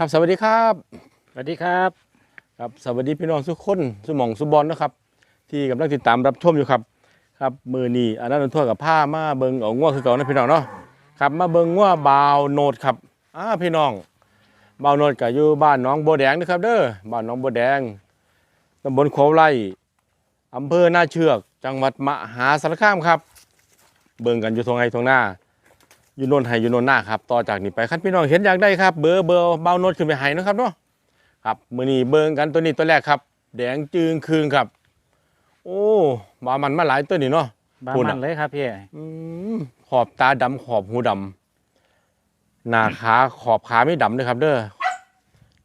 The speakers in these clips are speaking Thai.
ครับสวัสดีครับสวัสดีครับครับสวัสดีพี่น้องทุกคนสุหมองสุบอลนะครับ ที่กำลังติดตามรับชมอยู่ครับครับมือนี้อันนั้นทั่วกับผ้ามาเบิงเอาง่วคือเก่านะพี่น้องเนาะครับมาเบิงง่วบาวโนดครับอ้าพี่น้องบาวโนดก็อยู่บ้านหน้องบัวแดงนะครับเด้อบ้านหน้องบัวแดงตำบลโควไร่อำเภอหน้าเชือก จังหวัดมหาสารคามครับ เบิ่งกันอยู่ตรงไงตรงหน้าอ ยู่โนนไห้อยู่โนนหน้าครับต่อจากนี้ไปคันพี่น้องเห็นอยากได้ครับ เบอร์เบอร์เบาโนดขึ้นไปให้นะครับเนาะครับมือนี้เบิ่งกันตัวนี้ตัวแรกครับ แดงจึงคืนครับ โอ้บามันมาหลายตัวนี่เนาะบาพูดมัอะนเลยครับพี่อืมขอบตาดำขอบหูดำหน้าขาขอบขาไม่ดำเลยครับ เด้อ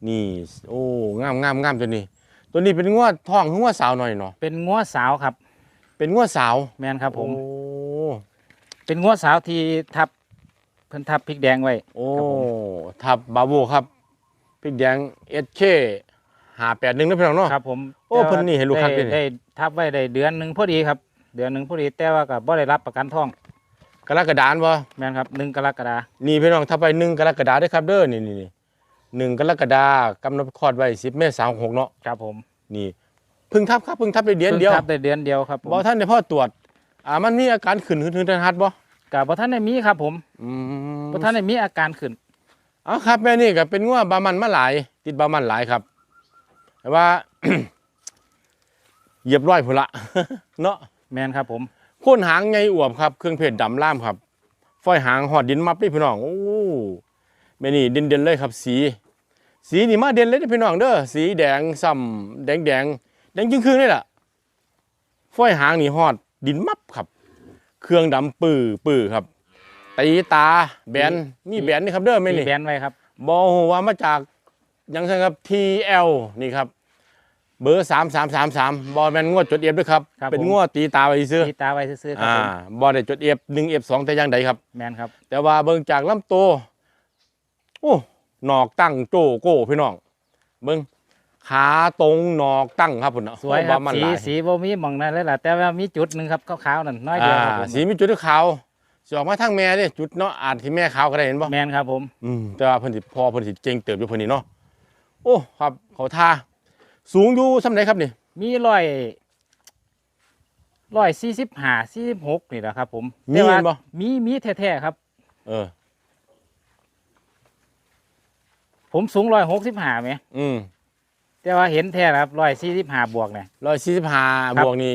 นี่ โอ้งามงามงามตัวนี้ ตัวนี้เป็นงวดท้องหรืองวดสาวหน่อยเนาะเป็นงัวสาวครับ เป็นงวดสาวแมนครับผมโอ้เป็นงัวสาวที่ทับเพิ่นทับพริกแดงไว้ โอ้ครับผม ทับบาโบครับพริกแดงเอสเคหาแปดหนึ่งนะพี่น้องเนาะ ครับผมโอ้เพิ่นนี่ให้ลูกค้าได้เป็นได้ทับไว้ได้เดือนหนึ่งพอดีครับ เดือนหนึ่งพอดีแต่ว่าก็บ่ได้รับประกันท้องกรกฎาคมบ่แมนครับหนึ่งกรกฎานี่พี่น้องถ้าไปหนึ่งกรกฎาคมด้วยครับเด้อนี่นี่นี่หนึ่งกรกฎาคมกำหนดคลอดไว้สิบเมษายนหกเนาะครับผมนี่เพึ่งทับครับเพึ่งทับได้เดือนเดียวพิ่งทับได้เดือนเดียวครับผมบ่ท่านได้พ่อตรวจอ่ามันมีอาการขึ้นหืนทันหัดบ่ กับบ่ท่านได้มีครับ ผมอืมบ่ท่านได้มีอาการขึ้น เอ๋อครับแม่นี่ก็เป็นงัวบามันมาหลาย ติดบามันหลายครับ แต่ว่า เหยียบร้อยพุ่นละ เนาะแมนครับผม โคนหางไงอวบครับ เครื่องเพชรดำล่ามครับฝ้อยหางหอดดินมับนี่พี่น้องโอ้แม่นี่เด่นๆเลยครับ สี สีนี่มาเด่นเลยนะพี่น้องเด้อสีแดงซ้ำแดงแดงแดงจึงคืนนี่แหละฝ้อยหางนี่หอดดินมับครับ เครื่องดำปื้อปื้อครับ ตีตาแบนมีแบนนี่ครับเด้อแม่มีนี่แบนไว้ครับบอหัวมาจากหยังไงครับ TL นี่ครับ เบอร์สามสามสามสามบอแมนงวดจดเอฟด้วยครับ ครับเป็นผม งวดตีตาไปซื้อที่ตาไว้ซื่อๆครับอ่าผมบอได้จดเอฟหนึ่งเอฟสองแต่อยังใดครับ แมนครับ แต่ว่าเบิ่งจากลำตัวโอ้หนอกตั้งโจโก้พี่น้อง เบิ่ง ขาตรงหนอกตั้งครับพุ่นน่ะสวยครับโอ้ามันสีหลายสีบ่มีหม่องนั้นเลยล่ะแต่ว่ามีจุดหนึงครับขาวๆนั่นน้อยเดีอ่ายวครับผมสีมีจุดขาวสิออกมาทางแม่เด้จุดเนาะอาจที่แม่ขาวก็ได้เห็นบ่แมนครับผมอืมแต่ว่าเพิ่นสิพอเพิ่นสิเก่งเติบอยู่เพิ่นนี่เนาะโอ้ครับเขาท่าสูงอยู่ส่ำไหนครับนี่ มีร้อยร้อยสี่สิบห้าสี่สิบหกนี่แหละครับ ผมมีแต่ว่าเห็นบ่มีมีแท้ๆครับ เออ ผมสูงร้อยหกสิบห้าไหมอืม แต่ว่าเห็นแท้ครับร้อยสี่สิบห้าบวกเนี่ย ร้อยสี่สิบห้าครับ บวกนี่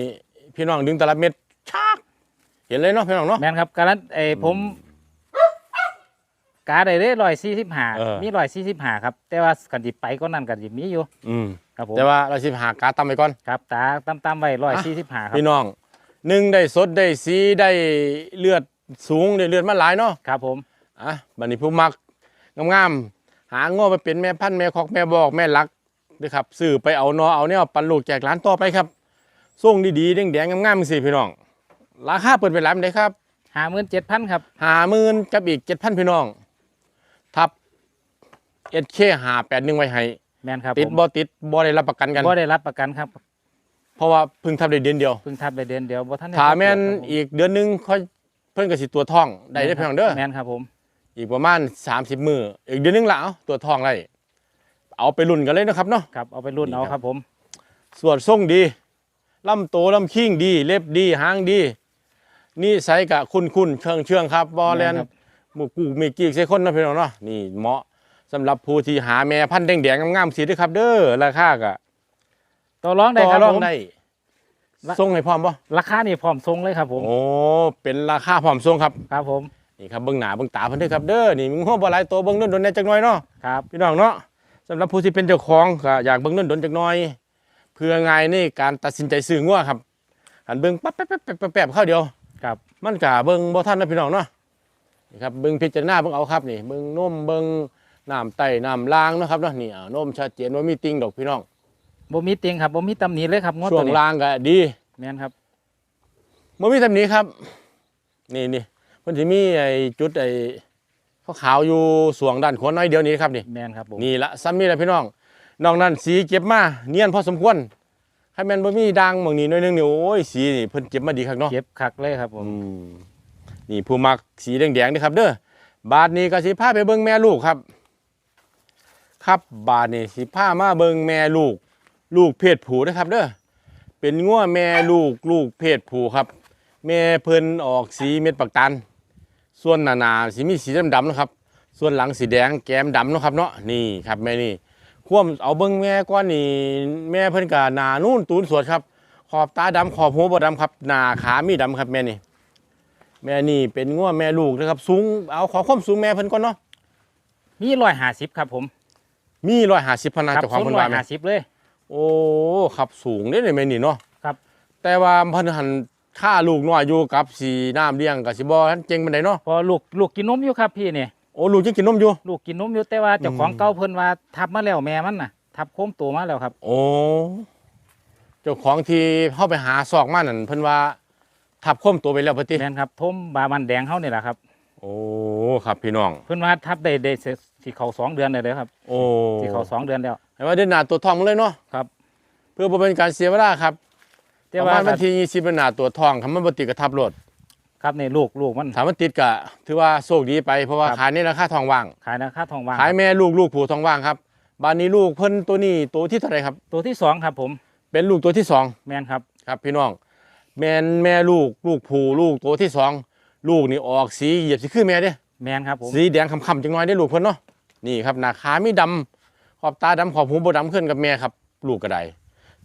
พี่น้องดึงแต่ละเม็ดชักเห็นเลยเนาะพี่น้องเนาะ แมนครับการันไอ้ผมกาได้เลยร้อยสี่สิบห้าเออ มีร้อยสี่สิบห้าครับ แต่ว่ากันจิไปก็นั่นกันจิมีอยู่อืมครับผมแต่ว่าร้อยสิบห้ากาตั้มไปก่อน ครับตาตั้มๆไว้ร้อยสี่สิบห้าครับพี่น้องหนึ่งได้สดได้สีได้เลือดสูงได้เลือดมาหลายเนาะครับผมอะบัดนี้ผู้มักงามๆหาง้อไปเป็นแม่พันธุ์แม่คอกแม่บอกแม่ลัก ด้วยครับซื้อไปเอานอเอาเนี่ยปันลูกแจกร้านต่อไปครับส่งดีๆแดงๆงามๆสิพี่น้อง ราคาเปิดไปร้านได้ครับห้าหมื่นเจ็ดพันครับหาหมื่นกับอีกเจ็ดพันพี่น้อง ทับเอ็ดเคหาแปดหนึ่งไว้ให้แมนครับติดผมบ่ติดบ่ได้รับประกันกันบ่ได้รับประกันครับ เพราะว่าเพิ่งทับได้เดือนเดียวเพิ่งทับได้เดือนเดียวบ่ทันได้ถ้าแม่นครบครับผมอีกเดือนหนึงค่อยเพิ่นก็สิตัวท้องได้ได้อพี่น้องเด้อแมนครับผม อีกประมาณ30มื้ออีกเดือนหนึงละเอาตัวท้องได้ เอาไปรุ่นกันเลยนะครับเนาะ ครับเอาไปรุ่นนี่เอาครับครับผมส่วนทรงดีลำโตลำคิงดี เล็บดีหางดีนี่ใส่กะคุณคุณเชิงเชื่องครับบอแลนครับหมูกูมีกีกใส่คนเนาะพี่น้องเนาะนี่เหมาะสำหรับผู้ที่หาแม่พันธุ์แดงๆงามๆสีด้วยครับ เด้อราคากะต่อรองได้ต่อครับรองผมได้ละส่งให้พร้อมป่ะราคานี่พร้อมทรงเลยครับผม โอ้เป็นราคาพร้อมส่งครับครับผม นี่ครับเบิ้งหน้าเบิ้งตาเพิ่นเด้อครับเด้อนี่มึงหัวบ่หลายตัวเบิ้งโดนๆแหน่จักหน่อยเนาะครับพี่น้องเนาะ สำหรับผู้ที่เป็นเจ้าของก็อยากเบิ้งโดนๆจักหน่อย เพื่อง่ายในการตัดสินใจซื้องัวครับหันเบิ้งปั๊บแป๊บแป๊บแป๊บแป๊บแป๊บเข้าเดียวครับมันกะเบิ้งบ่ทันนะพี่น้องเนาะนี่ครับเบิ้งพิจารณาเบิ้งเอาครับนี่เบิ้งนมเบิ้งน้ำไตน้ำล้างเนาะครับเนาะนี่อ่านมชัดเจนว่ามีติ่งดอกพี่น้องบ่มีเตียงครับบ่มีตำหนิเลยครับงวดช่วตัวงนี้ล่างก็ดีแม่นครับบ่มีแบบนี้ครับ นี่นี่เพิ่นสิมีไอ้จุดไอ้ ขาวๆอยู่สวงด้านขวาน้อยเดียวนี้ครับนี่แม่นครับผมนี่ละซ้ำนี่แหละพี่น้องนอกนั้นสีเก็บมาเนียนพอสมควรให้แม่นบ่มีด่างหม่องนี้หน้อยหนึงนี่โอ้ยสีนี่เพิ่นเก็บมาดีคักเนาะเก็บคักเลยครับผมอืมนี่ผู้มักสีแดงๆนี่ครับ เด้อบาทนี้ก็สิพาไปเบิ่งแม่ลูกครับคครับบาดนี่สิพามาเบิงแม่ลูก ลูกเพศผู้นะครับ เด้อเป็นงัวแม่ลูกลูกเพศผู้ครับ แม่เพิ่นออกสีเม็ดปักตัน ส่วนหนาหนาๆสีมีสีดำๆนะครับ ส่วนหลังสีแดงแก้มดำเนาะครับเนาะนี่ครับแม่นี่ควมเอาเบิ้งแม่ก้อนนี่แม่เพิ่นกะหนานู่นตูนสวดครับ ขอบตาดำขอบหัวบ่ดำครับ หนาขามีดำครับแม่นี่แม่นี่เป็นงัวแม่ลูกนะครับ สูงเอาขอความสูงแม่เพิ่นก่อนเนาะมีร้อยห้าสิบครับผม มีร้อยห้าสิบพนนาครับเจ้าของสูงเพิ่นร้อว่ายแม่ห้าสิบเลย โอ้ขับสูงเด้ในแม่นี่เนาะครับ แต่ว่าเพิ่นหัน ค่าลูกน้อยอยู่กับสีน้ำเลี้ยงกับสิบ่ทันเจ๋งปานใดเนาะพอลูกลูกกินนมอยู่ครับพี่นี่โอ้ลูกยังกินนมอยู่ ลูกกินนมอยู่แต่ว่าเจ้าของอืมเก่าเพิ่นว่าทับมาแล้วแม่มันน่ะ ทับโค้มตัวมาแล้วครับ โอ้เจ้าของที่เข้าไปหาซอกมานั่นเพิ่นว่าทับคมตัวไปแล้วพอติแม่นครับทมบามันแดงเฮานี่แหละครับ โอ้ครับพี่น้อง เพิ่นว่าทับได้ได้สิสิเข้าสองเดือนเลยเด้อครับ โอ้สิเข้าสองเดือนแล้วให้ว่าเดินหน้าตัวทองมาเลยเนาะครับ เพื่อบ่เป็นการเสียเวลาครับ แต่ประว่ามาณวันที่20เป็นหน้าตัวทองคำมันบ่ติดกับทับรถครับนี่ลูกลูกมัน ถามว่าติดก็ถือว่าโชคดีไปเพราะว่าครับ ขายในราคาทองว่าง ขายนะค่าทองว่างขายแม่ลูกลูกผูทองว่างครับบานนี้ลูกเพิ่นตัวนี้ตัวที่เท่าไหรครับ ตัวที่สองครับผมเป็นลูกตัวที่สองแม่นครับครับพี่น้อง แม่นแม่ลูกลูกผูลูกตัวที่สองลูกนี่ออกสีเหยียบสีคือแม่เด้ แม่นครับผมสีแดงคำๆจังน้อยได้ลูกเพิ่นเนาะนี่ครับหน้าขาไม่ดำขอบตาดำขอบหูบ่ดำขึ้นกับแม่ครับ ลูกกระได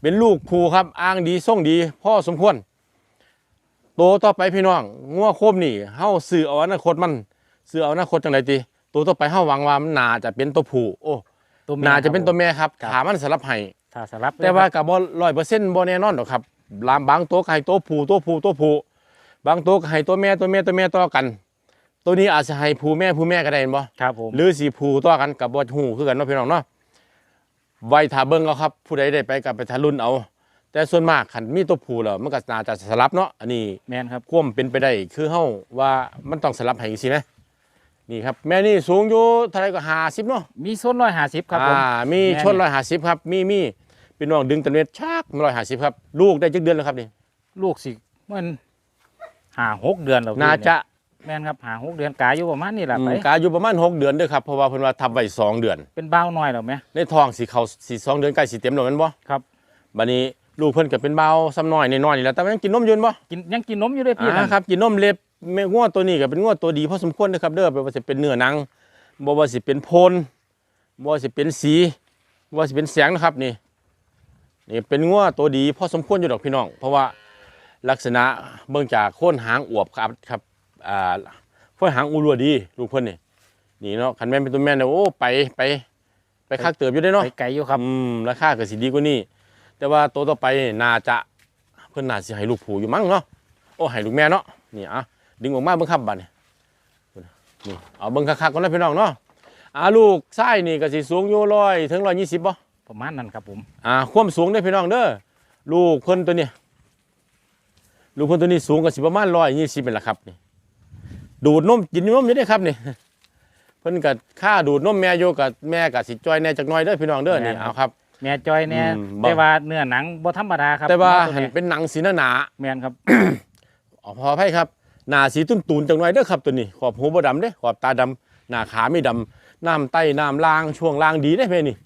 เป็นลูกผูครับอ้างดีส่งดีพ่อสมควร โตต่อไปพี่น้องงัวโคมนี่เฮาซื้อเอาอนาคตมันซื้อเอาอนาคตจังไดติตัวต่อไปเฮาหวังว่ามันน่าจะเป็นตัวผู้โอ้ตัวแม่น่าจะเป็นตัวครับแม่ครับครับ ถามมันสลับให้ถ้าสลับแต่ว่าเลยครับกับบ่ร้อยเปอร์เซ็นต์บ่แน่นอนหรอกครับลามบางตัวก็ให้ตัวผู้ตัวผู้ตัวผู้บางตัวก็ให้ตัวแม่ตัวแม่ตัวแม่ต่อกัน ตัวนี้อาจจะให้ผู้แม่ผู้แม่ก็ได้เห็นบ่ ครับผม หรือสีผู้ต่อกันกับบ่ฮู้คือกันเนาะพี่น้องเนาะ ไว้ถ้าเบิ่งเอาครับ ผู้ใดได้ไปกับไปทะลุนเอา แต่ส่วนมากคันมีตัวผู้แล้วมันก็น่าจะสลับเนาะอันนี้แม่นครับความเป็นไปได้คือเฮาว่ามันต้องสลับให้จังซี่ไหมนี่ครับแม่นี่สูงอยู่เท่าไหร่ก็50เนาะมีโซนร้อยห้าสิบครับผมอ่ามีแม่นี่ชนร้อยห้าสิบครับ มีมีพี่น้องดึงตะเน็ดชักร้อยห้าสิบครับ ลูกได้จักเดือนแล้วครับนี่ลูกสิมันหาหกเดือนแล้วพี่น่าจะ แม่นครับหาหกเดือนกายอยู่ประมาณนี้แหละอืไป มกาอยู่ประมาณหกเดือนเด้อครับเพราะว่าเพิ่นว่าทำไว้สองเดือน เป็นบ้าวน้อยแล้วไหมในท้องสิเขาสิสองเดือนใกล้สิเต็มแล้วแม่นบ่ครับ บัดนี้ลูกเพิ่นก็เป็นเบาซ้ำน้อยน้อยๆนี่แหละแต่ว่ายังกินนมอยืนบ่กินยังกินนมอยู่ด้วยพี่อ่านั่นครับกินนมเล็บแม่งวดตัวนี้ก็เป็นงวดตัวดีพอสมควรเด้อครับเด้อบ่ว่าสิเป็นเนื้อหนังบ่ว่าสิเป็นโพนบ่ว่าสิเป็นสีบ่ว่าสิเป็นแสงนะครับนี่นี่เป็นงวดตัวดีพอสมควรอยู่ดอกพี่น้อง เพราะว่าลักษณะเบิ่งจากโคนหางอวบครับครับ อ่าโคนหางอูรัวดี ลูกเพิ่นนี่นี่เนาะคันแม่นเป็นตัวแม่นเนี่ยโอ้ไปไป ไปคักเติบอยู่ได้เนาะไปไกลอยู่ครับอืมราคาก็สิดีกว่านี้แต่ว่าตัวต่อไปนี่น่าจะเพิ่นน่าสิให้ลูกผูอยู่มั้งเนาะโอ้ให้ลูกแม่เนาะนี่อะดึงออกมาเบิ่งครับบัดนี้นี่เอาเบิ่งคักๆก่อนนะพี่น้องเนาะอ่าลูกชายนี่ก็สิสูงอยู่ร้อยถึง120บ่ประมาณนั้นครับผมอ่าความสูงเด้พี่น้องเด้อลูกเพิ่นตัวนี้ลูกเพิ่นตัวนี้สูงก็สิประมาณ120เป็นละครับนี่ ดูดนมกินนมอยู่เด้อครับนี่เพิ่นก็ค่าดูดนมแม่อยู่กับแม่ก็สิจ้อยแน่จักหน่อยเด้อพี่น้องเด้อนี่เอาครับ แม่จอยเนี่ยอืมบ่ แต่ว่าเนื้อหนังบ่ธรรมดาครับแต่ว่าตัวหันนี้เป็นหนังสีหนาแม่นครับ ๆอ๋อพอให้ครับหน้าสีตุ้นตูนๆจังหน่อยเด้อครับตัวนี้ขอบหูบ่ดำเด้ขอบตาดำหน้าขาไม่ดำน้ำไต้น้ำล่างช่วงล่างดีได้อแม่นี่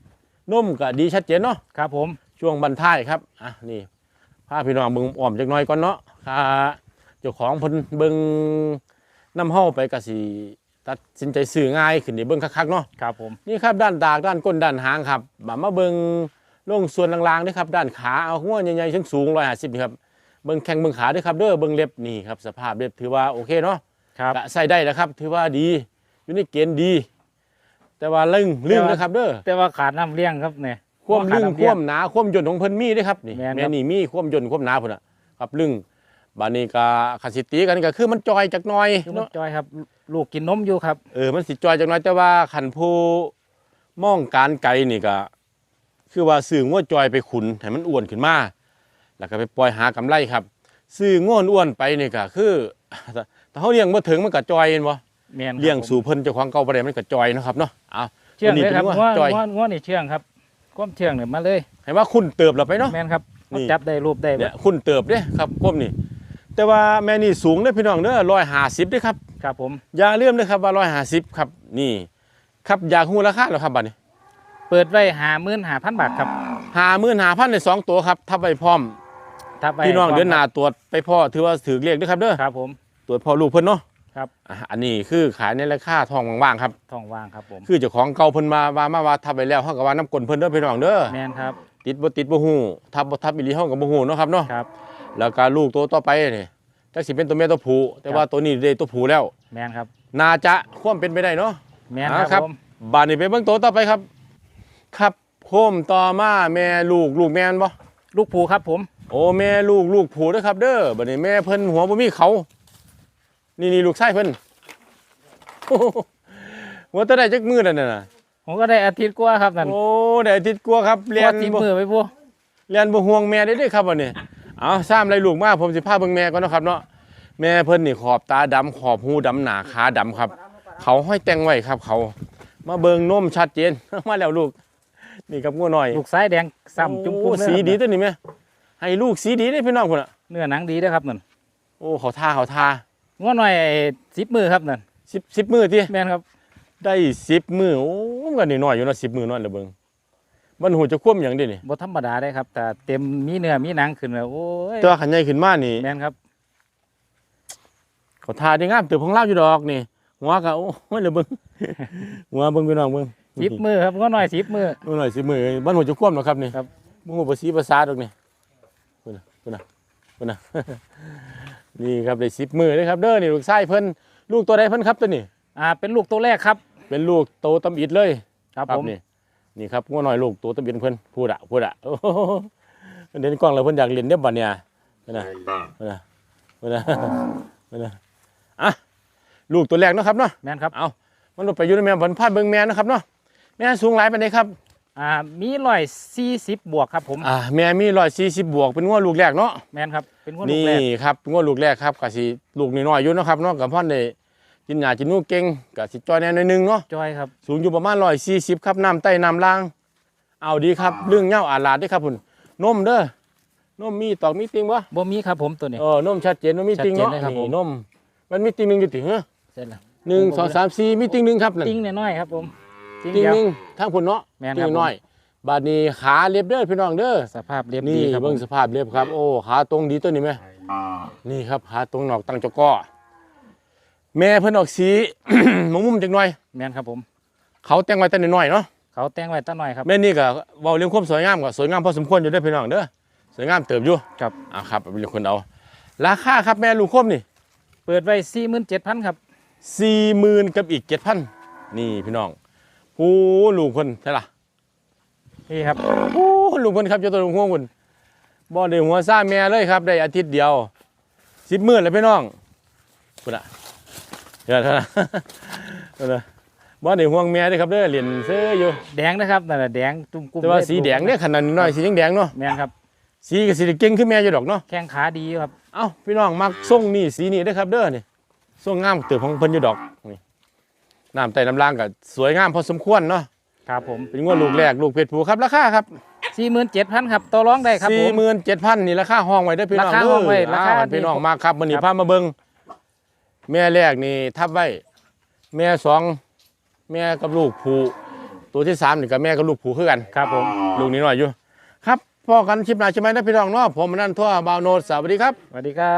นุ่มก็ดีชัดเจนเนาะ ครับผม ช่วงบันท้ายครับ อะนี่พาพี่น้องเบิ่งอ้อมจักหน่อยก่อนเนาะค่าเจ้าของเพิ่นเบิ่ง น้ำเฮาไปก็สิตัดสินใจซื้อง่ายขึ้นนี่เบิ่งคักๆเนาะครับผมนี่ครับด้านดากด้านก้นด้านหางครับมามาเบิงลงส่วนล่างๆด้วยครับด้านขาเอาหัวใหญ่ๆสูงสูงร้อยห้าสิบครับเบิงแข้งเบิงขาด้วยครับเด้อเบิงเล็บนี่ครับสภาพเล็บถือว่าโอเคเนาะครับกะใส่ได้แล้วครับ ถือว่าดีอยู่ในเกณฑ์ดี แต่ว่าลึงลึงนะครับเด้อแต่ว่าขาดน้ำเลี้ยงครับเนี่ยความลึงขาดน้ำคเลี้ยวางมหนาความย่นของเพิ่นมีเด้วยครับนี่แม่นครับแม่นี่มีความย่นความหนาพุ่นน่ะครับลึง บานี้ก็ขันสิตีกันก็คือมันจอยจักหน่อยคือมันเนาะจอยครับ ลูกกินนมอยู่ครับ เออมันสิจอยจังน้อยแต่ว่าขันผู้มองการไกลนี่ก็ คือว่าซื้อง้วจอยไปขุนให้มันอ้วนขึ้นมาแล้วก็ไปปล่อยหากำไรครับซื้อง้วอ้วนไปนี่ก็คือถ้าเขาเลี้ยงบ่ถึงมันก็จอยเห็นบ่แม่นครับเลี้ยงผมสู่เพิ่นเจ้าของเก่าบ่ได้มันก็จอยเนาะครับเนาะเอาเชื่องเลยครับตัวนี้ง้อเป็นง้วจอยง้อง้อนี่เชื่องครับความเชื่องเนี่ยมาเลยให้ว่าคุณเติบแล้วไปเนาะแม่นครับนี่จับได้รูปได้เนี่ยคุณเติบเด้ครับพวกนี้ แต่ว่าแม่นี่สูงเด้อพี่น้องเด้อ150เด้อครับครับผมอย่าลืมเด้อครับว่า150ครับนี่ ครับอยากฮู้ราคาเหรอครับบัดนี้เปิดไว้หาหมื่นหาพันบาทครับหามื่นหาพันในสองตัวครับทับไปพร้อมถ้าไปพี่น้องเดือนหน้าตรวจไปพ่อถือว่าถือเรียกด้วยครับเด้อครับผมตรวจพ่อลูกเพิ่นเนาะครับอะอันนี้คือขายในราคาทองว่างๆครับทองว่างครับผมคือเจ้าของเก่าเพิ่นมาว่ามาว่าทับไปแล้วเฮาก็ว่าน้ำกลนเพิ่นเด้อพี่น้องเด้อแมนครับติดบ่ติดบ่ฮู้ทับบ่ทับอีหลีเฮาก็บ่ฮู้เนาะครับเนาะครับ แล้วก็ลูกตัวต่อไปนี่จักสิเป็นตัวแม่ตัวผู้แต่ว่าตัวนี้ได้ตัวผู้แล้ว แมนครับ น่าจะความเป็นไปได้เนาะแมนอ่าคครัรับบผมบาดนี้ไปเบิ่งตัวต่อไปครับ ครับโคมต่อมาแม่ลูกลูกแม่นบ่ลูกผูครับผม โอ้แม่ลูกลูกผู้เด้อครับ เด้อบัดนี้แม่เพิ่นหัวบ่มีเขา นี่นี่ลูกชายเพิ่นโอ้โหหัวตะได้จักมือนั่นน่ะผมก็ได้อาทิตย์กว่าครับนั่นโอ้ได้อาทิตย์กว่าครับเรียนทีบ่มือไปพวกเรียนบ่ห่วงแม่ได้เด้อครับบัดนี้ เอาซ้ำไรลูกมาผมสิพาเบิ่งแม่ก่อนเนาะครับเนาะแม่เพิ่นนี่ขอบตาดำขอบหูดำหนาขาดำครับ เขาห้อยแต่งไว้ครับ เขา มาเบิ่งนมชัดเจน มาแล้วลูก นี่ครับงัวน้อยลูกซ้ายแดงซ้ำจุ้มปุ้มโอ้สีดีตัวนี้ไหมให้ลูกสีดีได้พี่น้องคนอะเนื้อหนังดีเด้อครับนั่นโอ้เขาท่าเขาท่าง้อหน่อยสิบมือครับนั่นสิบสิบมือที่แมนครับ ได้สิบมือโอ้มันก็น้อยๆอยู่เนาะสิบมือน้อยเหลยเบิ่ง มันหูจะคว่ำอย่างเดียวนี่บ่ธรรมดาได้ครับ แต่เต็มมีเนื้อมีหนังขึ้นแล้วโอ้ยแตัวาขันใหญ่ขึ้นมานี่แมนครับเขาท่าได้งามเติบของเล่าอยู่ดอกนี่หัวก็โอ้ยเหลยเบิ่งหัวเบิ่งพี่น้องเบิ่งสิบมือครับง้อหน่อยสิบมือมือหน่อยสิมือมันหูจะคว่ำเนาะครับนี่ครับมันหูภาษีภาษาดอกนี่คุณน่ะคุณน่ะคุณน่ะนี่ครับได้สิบมือเลยครับเด้อนี่ลูกชายเพิ่นลูกตัวใดเพิ่นครับตัวนี้อ่าเป็นลูกตัวแรกครับ เป็นลูกโตตำอิดเลยครับผมนี่ นี่ครับงัวน้อยลูกโตตำอิดเพิ่นพูดอะพูดอะโอ้โหเด่นกล้องแล้วเพิ่นอยากเรียนเด้อบัดเนี่ยเพิ่นน่ะเพิ่นน่ะเพิ่นน่ะเพิ่นน่ะอะลูกตัวแรกเนาะครับเนาะแมนครับเอามันลงไปอยู่ในแม่บันพาดเบิ่งแม่นะครับเนาะแม่สูงหลายปานใดครับอ่ามีร้อยสี่สิบบวกครับผมอ่าแม่มี140บวกเป็นงัวลูกแรกเนาะแมนครับเป็นง้อลูนี่กแรกครับงัวลูกแรกครับก็สิลูกน้อยๆอยู่เนาะครับเนาะกับพ่อนได้ กินหญ้ากินนูเก่งก็สิจ้อยแน่หน่อยหนึงเนาะ จอยครับสูงอยู่ประมาณร้อยสี่สิบครับน้ำใต้น้ำล่าง เอาดีครับเรื่องเหย้าอาลาดเด้วยครับคุณนมเด้อนมมีตอกมีติงวะบ่มีครับผมตัวนี้ เออนมชัดเจนว่ามีติงชัดเนาะเจนเลยครับผม นี่นมมันมีติงหนึ่งอยู่ติเหรอเสร็จแล้วหนึ่งสองสามสี่มีติงหนึ่งครับนั่นติ้งน้อยๆครับผมติ้งติงเดียว หนึ่งทั้งคุณเนาะแม่นติครับงน้อยบาดนี้ขาเรียบเด้อพี่น้องเด้อสภาพเรียบนี่ดีครับผเบิ่งมสภาพเรียบครับโอ้ขาตรงดีตัวนี้ไหมนี่ครับขาตรงนอกตั้งจกก้อ แม่เพิ่นออกสีมุมๆจักหน่อย แมนครับผม เขาแต่งไว้แต่น้อยๆเนาะเขาแต่งไว้ตั้งหน่อยครับ แม่นี่ก็เว้าเรื่องความสวยงามก็สวยงามพอสมควรอยู่เด้อพี่น้องเด้อสวยงามเติบอยู่ครับอ่าครับเป็นคนเอา ราคาครับแม่ลูกคมนี่ เปิดไว้สี่หมื่นเจ็ดพันครับสี่หมื่นกับอีกเจ็ดพันนี่พี่น้องโอ้ลูกคนใช่ล่ะนี่ครับโอ้ลูกคนครับเจ้าตัวลูกหัวคนบ่ได้หัวซ่าแม่เลยครับ ได้อาทิตย์เดียวสิบหมื่นเลยพี่น้องคุณอะ เดี๋ยวเท่านั้นเดี๋ยวนะบ่ได้ห่วงแม่เด้อครับเด้อเรียนเสื้ออยู่ แดงนะครับนั่นแหละแดงจุ่มกุ้มแต่ว่าสีแดงเนี่ยขนาดน้อยสีแดงๆเนาะแมนครับสีก็สีเก่งขึ้นแม่อยู่ดอกเนาะแข้งขาดีอยู่ครับเอ้าพี่น้องมักส่งนี่สีนี่ได้อครับเด้อนี่ส่งงามเติบของเพิ่นอยู่ดอกนี่น้ำใต้น้ำล่างก็สวยงามพอสมควรเนาะครับผมเป็นงวดลูกแรกลูกเพชรผูครับราคาครับสี่หมื่นเจ็ดพันครับต่อรองได้ครับผสี่มหมื่นเจ็ดพันนี่ราคาห้องไว้ได้อพี่น้องราคาเด้ห้องไว้อราคาอ้วพี่น้องดีมาครับวันนี้ครับพามาเบิ่ง แม่แรกนี่ทับไว้ แม่สองแม่กับลูกผูตัวที่สามนี่กับแม่กับลูกผูคือกันครับผมลูกนี้หน่อยอยู่ ครับพอกันคลิปหน้าใช่ไหมนะพี่น้องเนาะผมอนั่นทั่วบาวโนดสวัสดีครับ สวัสดีครับ